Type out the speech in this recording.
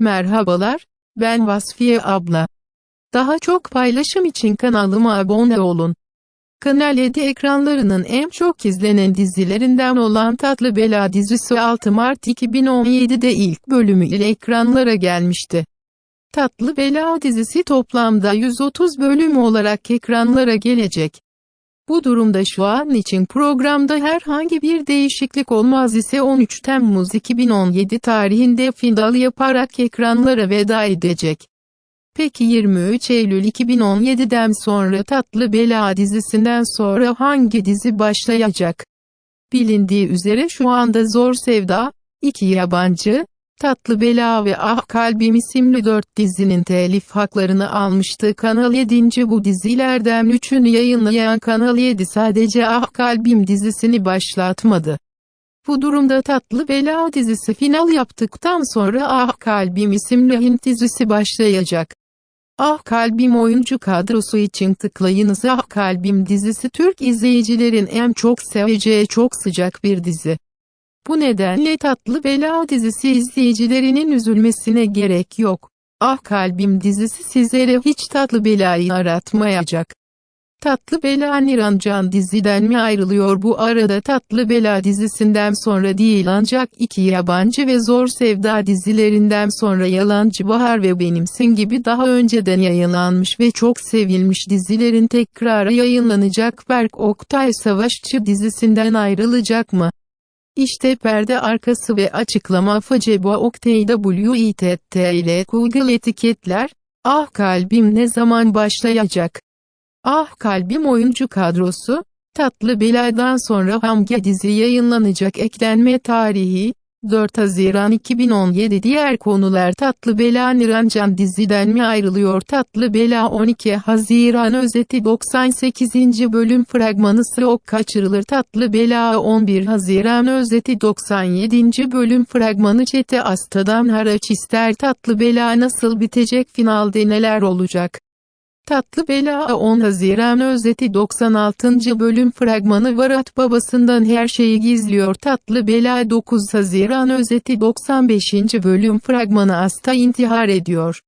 Merhabalar, ben Vasfiye abla. Daha çok paylaşım için kanalıma abone olun. Kanal 7 ekranlarının en çok izlenen dizilerinden olan Tatlı Bela dizisi 6 Mart 2017'de ilk bölümü ile ekranlara gelmişti. Tatlı Bela dizisi toplamda 130 bölüm olarak ekranlara gelecek. Bu durumda şu an için programda herhangi bir değişiklik olmaz ise 13 Temmuz 2017 tarihinde final yaparak ekranlara veda edecek. Peki 23 Eylül 2017'den sonra Tatlı Bela dizisinden sonra hangi dizi başlayacak? Bilindiği üzere şu anda Zor Sevda, iki yabancı, Tatlı Bela ve Ah Kalbim isimli dört dizinin telif haklarını almıştı. Kanal 7. bu dizilerden üçünü yayınlayan Kanal 7 sadece Ah Kalbim dizisini başlatmadı. Bu durumda Tatlı Bela dizisi final yaptıktan sonra Ah Kalbim isimli Hint dizisi başlayacak. Ah Kalbim oyuncu kadrosu için tıklayınız Ah Kalbim dizisi Türk izleyicilerin en çok seveceği çok sıcak bir dizi. Bu nedenle Tatlı Bela dizisi izleyicilerinin üzülmesine gerek yok. Ah Kalbim dizisi sizlere hiç Tatlı Bela'yı aratmayacak. Tatlı Bela Nirancan diziden mi ayrılıyor bu arada Tatlı Bela dizisinden sonra değil ancak iki yabancı ve Zor Sevda dizilerinden sonra Yalancı Bahar ve Benimsin gibi daha önceden yayınlanmış ve çok sevilmiş dizilerin tekrarı yayınlanacak Berk Oktay Savaşçı dizisinden ayrılacak mı? İşte perde arkası ve açıklama Facebo Oktay WITT ile Google etiketler, ah kalbim ne zaman başlayacak? Ah Kalbim oyuncu kadrosu, Tatlı Bela'dan sonra hangi dizi yayınlanacak. Eklenme tarihi, 4 Haziran 2017 Diğer konular Tatlı Bela Nirancan diziden mi ayrılıyor Tatlı Bela 12 Haziran özeti 98. bölüm fragmanı Srok kaçırılır Tatlı Bela 11 Haziran özeti 97. bölüm fragmanı Çete Asta'dan haraç ister Tatlı Bela nasıl bitecek finalde neler olacak Tatlı Bela 10 Haziran özeti 96. bölüm fragmanı Varat babasından her şeyi gizliyor Tatlı Bela 9 Haziran özeti 95. bölüm fragmanı Asta intihar ediyor.